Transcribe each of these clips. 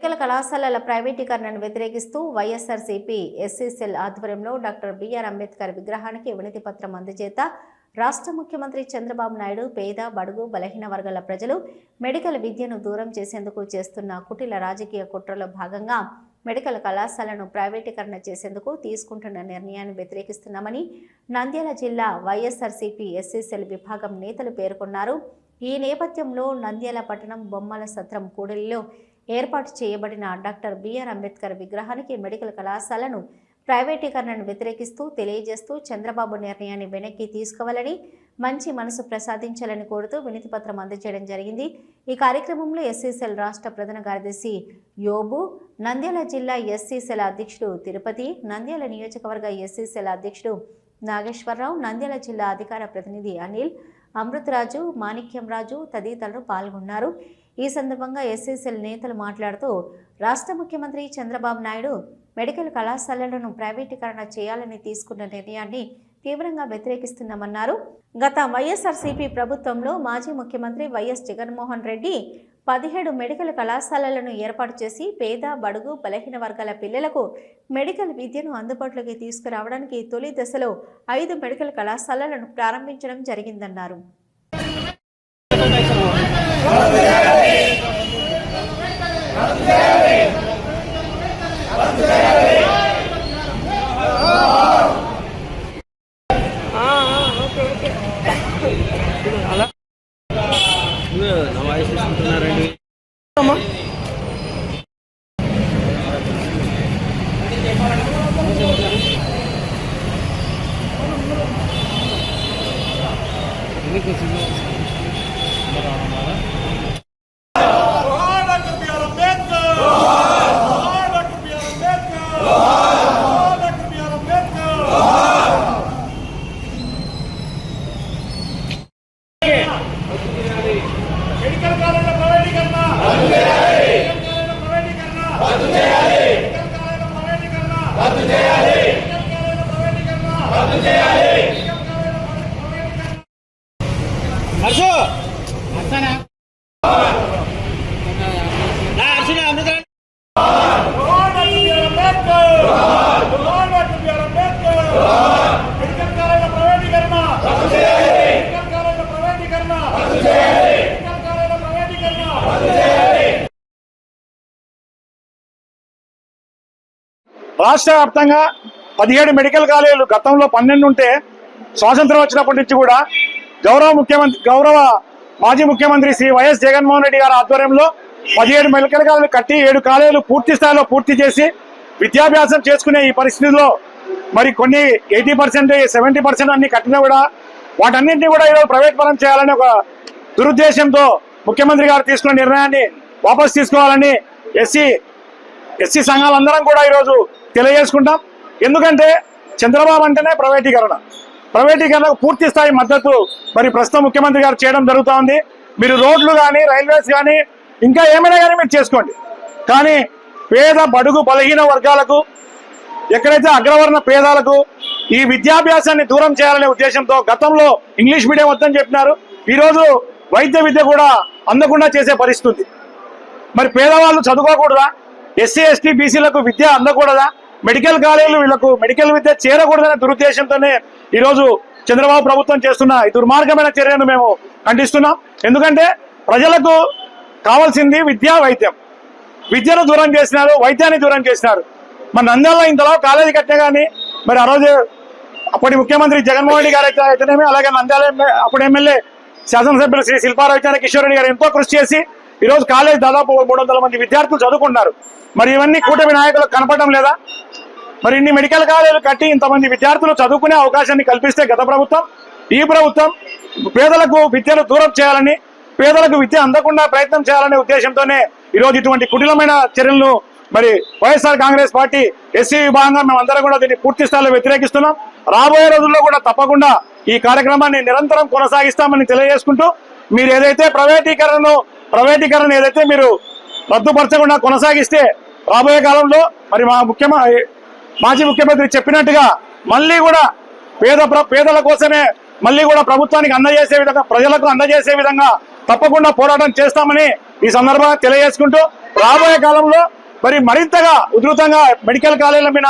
Medical కళాశాలల ప్రైవేటీకరణను వ్యతిరేకిస్తూ వైఎస్ఆర్సీపీ ఎస్సీసెల్ ఆధ్వర్యంలో డాక్టర్ బిఆర్ అంబేద్కర్ విగ్రహానికి వినతి పత్రం అందజేత రాష్ట్ర ముఖ్యమంత్రి చంద్రబాబు నాయుడు పేద బడుగు బలహీన వర్గాల ప్రజలు మెడికల్ విద్యను దూరం చేసేందుకు చేస్తున్న కుటిల రాజకీయ కుట్రలో భాగంగా మెడికల్ కళాశాలను ప్రైవేటీకరణ చేసేందుకు తీసుకుంటున్న నిర్ణయాన్ని వ్యతిరేకిస్తున్నామని నంద్యాల జిల్లా వైఎస్ఆర్సీపీ ఎస్సీసెల్ విభాగం నేతలు పేర్కొన్నారు. ఈ నేపథ్యంలో నంద్యాల పట్టణం బొమ్మల సత్రం కూడలిలో ఏర్పాటు చేయబడిన డాక్టర్ బిఆర్ అంబేద్కర్ విగ్రహానికి మెడికల్ కళాశాలను ప్రైవేటీకరణను వ్యతిరేకిస్తూ తెలియజేస్తూ చంద్రబాబు నిర్ణయాన్ని వెనక్కి తీసుకోవాలని మంచి మనసు ప్రసాదించాలని కోరుతూ వినతిపత్రం అందజేయడం జరిగింది. ఈ కార్యక్రమంలో ఎస్సీసెల్ రాష్ట్ర ప్రధాన కార్యదర్శి యోబు నంద్యాల జిల్లా ఎస్సీసెల్ అధ్యక్షుడు తిరుపతి నంద్యాల నియోజకవర్గ ఎస్సీసెల్ అధ్యక్షుడు నాగేశ్వరరావు నంద్యాల జిల్లా అధికార ప్రతినిధి అనిల్ అమృతరాజు మాణిక్యం రాజు తదితరులు పాల్గొన్నారు. ఈ సందర్భంగా ఎస్ఎస్ఎల్ నేతలు మాట్లాడుతూ రాష్ట్ర ముఖ్యమంత్రి చంద్రబాబు నాయుడు మెడికల్ కళాశాలలను ప్రైవేటీకరణ చేయాలని తీసుకున్న నిర్ణయాన్ని తీవ్రంగా వ్యతిరేకిస్తున్నామన్నారు. గత వైఎస్ఆర్సీపీ ప్రభుత్వంలో మాజీ ముఖ్యమంత్రి వైఎస్ జగన్మోహన్ రెడ్డి పదిహేడు మెడికల్ కళాశాలలను ఏర్పాటు చేసి పేద బడుగు బలహీన వర్గాల పిల్లలకు మెడికల్ విద్యను అందుబాటులోకి తీసుకురావడానికి తొలి దశలో ఐదు మెడికల్ కళాశాలలను ప్రారంభించడం జరిగిందన్నారు. Okay. రాష్ట్ర వ్యాప్తంగా పదిహేడు మెడికల్ కాలేజీలు గతంలో పన్నెండు ఉంటే స్వాతంత్రం వచ్చినప్పటి నుంచి కూడా గౌరవ ముఖ్యమంత్రి గౌరవ మాజీ ముఖ్యమంత్రి శ్రీ వైఎస్ జగన్మోహన్ రెడ్డి గారి ఆధ్వర్యంలో పదిహేడు మెడికల్ కాలేజీలు కట్టి ఏడు కాలేజీలు పూర్తి స్థాయిలో పూర్తి చేసి విద్యాభ్యాసం చేసుకునే ఈ పరిస్థితిలో మరి కొన్ని ఎయిటీ పర్సెంట్ సెవెంటీ పర్సెంట్ అన్ని కట్టినా కూడా వాటన్నింటినీ కూడా ఈరోజు ప్రైవేట్ పరం చేయాలని ఒక దురుద్దేశంతో ముఖ్యమంత్రి గారు తీసుకున్న నిర్ణయాన్ని వాపస్ తీసుకోవాలని ఎస్సీ ఎస్సీ సంఘాలందరం కూడా ఈరోజు తెలియజేసుకుంటాం. ఎందుకంటే చంద్రబాబు అంటేనే ప్రైవేటీకరణ. ప్రైవేటీకరణకు పూర్తి స్థాయి మద్దతు మరి ప్రస్తుతం ముఖ్యమంత్రి గారు చేయడం జరుగుతూ ఉంది మీరు రోడ్లు కానీ రైల్వేస్ కానీ ఇంకా ఏమైనా కానీ మీరు చేసుకోండి. కానీ పేద బడుగు బలహీన వర్గాలకు ఎక్కడైతే అగ్రవర్ణ పేదాలకు ఈ విద్యాభ్యాసాన్ని దూరం చేయాలనే ఉద్దేశంతో గతంలో ఇంగ్లీష్ మీడియం వద్దని చెప్పినారు. ఈరోజు వైద్య విద్య కూడా అందకుండా చేసే పరిస్థితి మరి పేదవాళ్ళు చదువుకోకూడదా? ఎస్సీ ఎస్టీ బీసీలకు విద్య అందకూడదా? మెడికల్ కాలేజీలు వీళ్ళకు మెడికల్ విద్య చేరకూడదనే దురుద్దేశంతోనే ఈరోజు చంద్రబాబు ప్రభుత్వం చేస్తున్న ఈ దుర్మార్గమైన చర్యను మేము ఖండిస్తున్నాం. ఎందుకంటే ప్రజలకు కావాల్సింది విద్యా వైద్యం. విద్యను దూరం చేసినారు వైద్యాన్ని దూరం చేసినారు. మరి నంద్యాలలో ఇంతలో కాలేజీ కట్టే కానీ మరి ఆ రోజు అప్పటి ముఖ్యమంత్రి జగన్మోహన్ రెడ్డి గారు అయితే అయితేనేమి అలాగే నంద్యాల ఎమ్మె- అప్పుడు ఎమ్మెల్యే శాసనసభ్యులు శ్రీ శిల్పారావు కిషోర్ రెడ్డి గారు ఎంతో కృషి చేసి ఈ రోజు కాలేజ్ దాదాపు మూడు వందల మంది విద్యార్థులు చదువుకుంటున్నారు. మరి ఇవన్నీ కూటమి నాయకులకు కనపడడం లేదా? మరి ఇన్ని మెడికల్ కాలేజీలు కట్టి ఇంతమంది విద్యార్థులు చదువుకునే అవకాశాన్ని కల్పిస్తే గత ప్రభుత్వం ఈ ప్రభుత్వం పేదలకు విద్యను దూరం చేయాలని పేదలకు విద్య అందకుండా ప్రయత్నం చేయాలనే ఉద్దేశంతోనే ఈ రోజు ఇటువంటి కుటిలమైన చర్యలను మరి వైఎస్ఆర్ కాంగ్రెస్ పార్టీ ఎస్సీ విభాగంగా మేము అందరం కూడా దీన్ని పూర్తి స్థాయిలో వ్యతిరేకిస్తున్నాం. రాబోయే రోజుల్లో కూడా తప్పకుండా ఈ కార్యక్రమాన్ని నిరంతరం కొనసాగిస్తామని తెలియజేసుకుంటూ మీరు ఏదైతే ప్రైవేటీకరణను ప్రైవేటీకరణ ఏదైతే మీరు రద్దుపరచకుండా కొనసాగిస్తే రాబోయే కాలంలో మరి మా ముఖ్యమంత్రి మాజీ ముఖ్యమంత్రి చెప్పినట్టుగా మళ్ళీ కూడా పేద ప్ర- పేదల కోసమే మళ్ళీ కూడా ప్రభుత్వానికి అందజేసే విధంగా ప్రజలకు అందజేసే విధంగా తప్పకుండా పోరాటం చేస్తామని ఈ సందర్భంగా తెలియజేసుకుంటూ రాబోయే కాలంలో మరి మరింతగా ఉధృతంగా మెడికల్ కాలేజీల మీద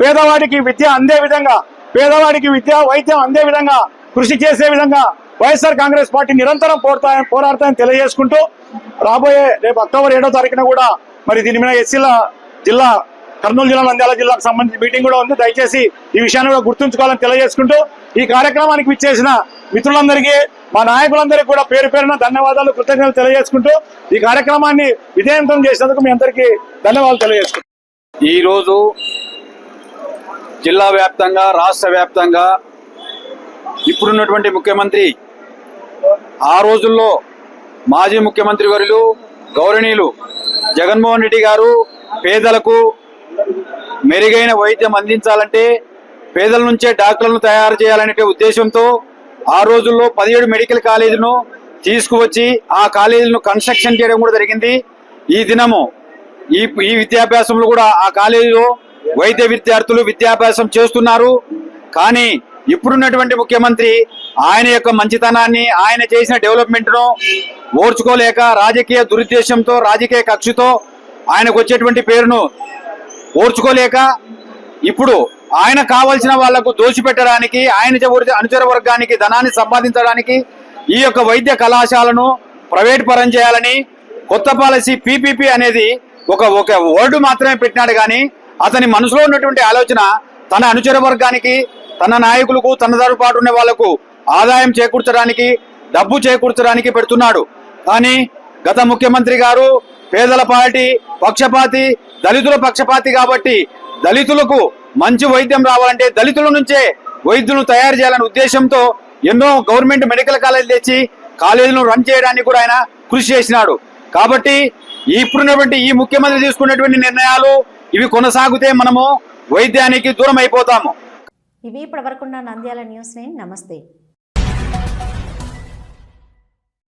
పేదవాడికి విద్య అందే విధంగా పేదవాడికి విద్య వైద్యం అందే విధంగా కృషి చేసే విధంగా వైఎస్ఆర్ కాంగ్రెస్ పార్టీ నిరంతరం పోరాడతా పోరాడతాయని తెలియజేసుకుంటూ రాబోయే రేపు అక్టోబర్ ఏడో తారీఖున కూడా మరి దీని మీద ఎస్సీల జిల్లా కర్నూలు జిల్లా నంద్యాల జిల్లాకు సంబంధించి మీటింగ్ కూడా ఉంది. దయచేసి ఈ విషయాన్ని కూడా గుర్తుంచుకోవాలని తెలియజేసుకుంటూ ఈ కార్యక్రమానికి విచ్చేసిన మిత్రులందరికీ మా నాయకులందరికీ కూడా పేరు పేరున ధన్యవాదాలు కృతజ్ఞతలు తెలియజేసుకుంటూ ఈ కార్యక్రమాన్ని విజయవంతం చేసినందుకు మీ అందరికీ ధన్యవాదాలు తెలియజేసుకుంటాం ఈరోజు జిల్లా వ్యాప్తంగా రాష్ట్ర వ్యాప్తంగా ఇప్పుడున్నటువంటి ముఖ్యమంత్రి ఆ రోజుల్లో మాజీ ముఖ్యమంత్రి వర్యులు గౌరవనీయులు జగన్మోహన్ రెడ్డి గారు పేదలకు మెరుగైన వైద్యం అందించాలంటే పేదల నుంచే డాక్టర్లను తయారు చేయాలనే ఉద్దేశంతో ఆ రోజుల్లో పదిహేడు మెడికల్ కాలేజీను తీసుకువచ్చి ఆ కాలేజీలను కన్స్ట్రక్షన్ చేయడం కూడా జరిగింది. ఈ దినము ఈ ఈ విద్యాభ్యాసంలో కూడా ఆ కాలేజీలో వైద్య విద్యార్థులు విద్యాభ్యాసం చేస్తున్నారు. కానీ ఇప్పుడున్నటువంటి ముఖ్యమంత్రి ఆయన యొక్క మంచితనాన్ని ఆయన చేసిన డెవలప్మెంట్ను ఓర్చుకోలేక రాజకీయ దురుద్దేశంతో రాజకీయ కక్షతో ఆయనకు వచ్చేటువంటి పేరును ఓర్చుకోలేక ఇప్పుడు ఆయన కావలసిన వాళ్ళకు దోషిపెట్టడానికి ఆయన అనుచర వర్గానికి ధనాన్ని సంపాదించడానికి ఈ యొక్క వైద్య కళాశాలను ప్రైవేట్ పరం చేయాలని కొత్త పాలసీ పీపీపీ అనేది ఒక ఒక వర్డ్ మాత్రమే పెట్టినాడు కానీ అతని మనసులో ఉన్నటువంటి ఆలోచన తన అనుచర వర్గానికి తన నాయకులకు తన తరపు పాటు ఉన్న వాళ్ళకు ఆదాయం చేకూర్చడానికి డబ్బు చేకూర్చడానికి పెడుతున్నాడు. కానీ గత ముఖ్యమంత్రి గారు పేదల పార్టీ పక్షపాతి దళితుల పక్షపాతి కాబట్టి దళితులకు మంచి వైద్యం రావాలంటే దళితుల నుంచే వైద్యులను తయారు చేయాలనే ఉద్దేశంతో ఎన్నో గవర్నమెంట్ మెడికల్ కాలేజ్ తెచ్చి కాలేజీలను రన్ చేయడానికి కూడా ఆయన కృషి చేసినాడు. కాబట్టి ఇప్పుడున్నటువంటి ఈ ముఖ్యమంత్రి తీసుకున్నటువంటి నిర్ణయాలు ఇవి కొనసాగితే మనము వైద్యానికి దూరం అయిపోతాము. ఇవి ఇప్పటివరకున్న నంద్యాల న్యూస్ నమస్తే.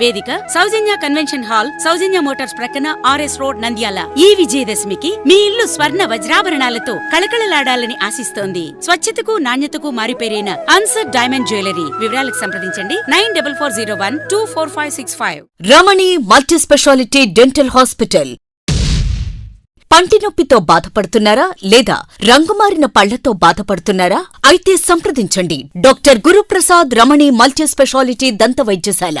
వేదిక Soujanya convention hall Soujanya motors ప్రక్కన ఆర్ఎస్ రోడ్ నంద్యాల. ఈ విజయదశమికి మీ ఇల్లు స్వర్ణ వజ్రాభరణాలతో కళకళలాడాలని ఆశిస్తోంది. స్వచ్ఛతకు నాణ్యతకు మారిపేరైన అన్సర్ డైమండ్ జ్యువెలరీ. వివరాలకు సంప్రదించండి nine double four zero one two four five six five. Ramani multi speciality dental hospital. పంటి నొప్పితో బాధపడుతున్నారా లేదా రంగుమారిన పళ్ళతో బాధపడుతున్నారా? అయితే సంప్రదించండి. Doctor Guruprasad Ramani multi speciality దంత వైద్యశాల.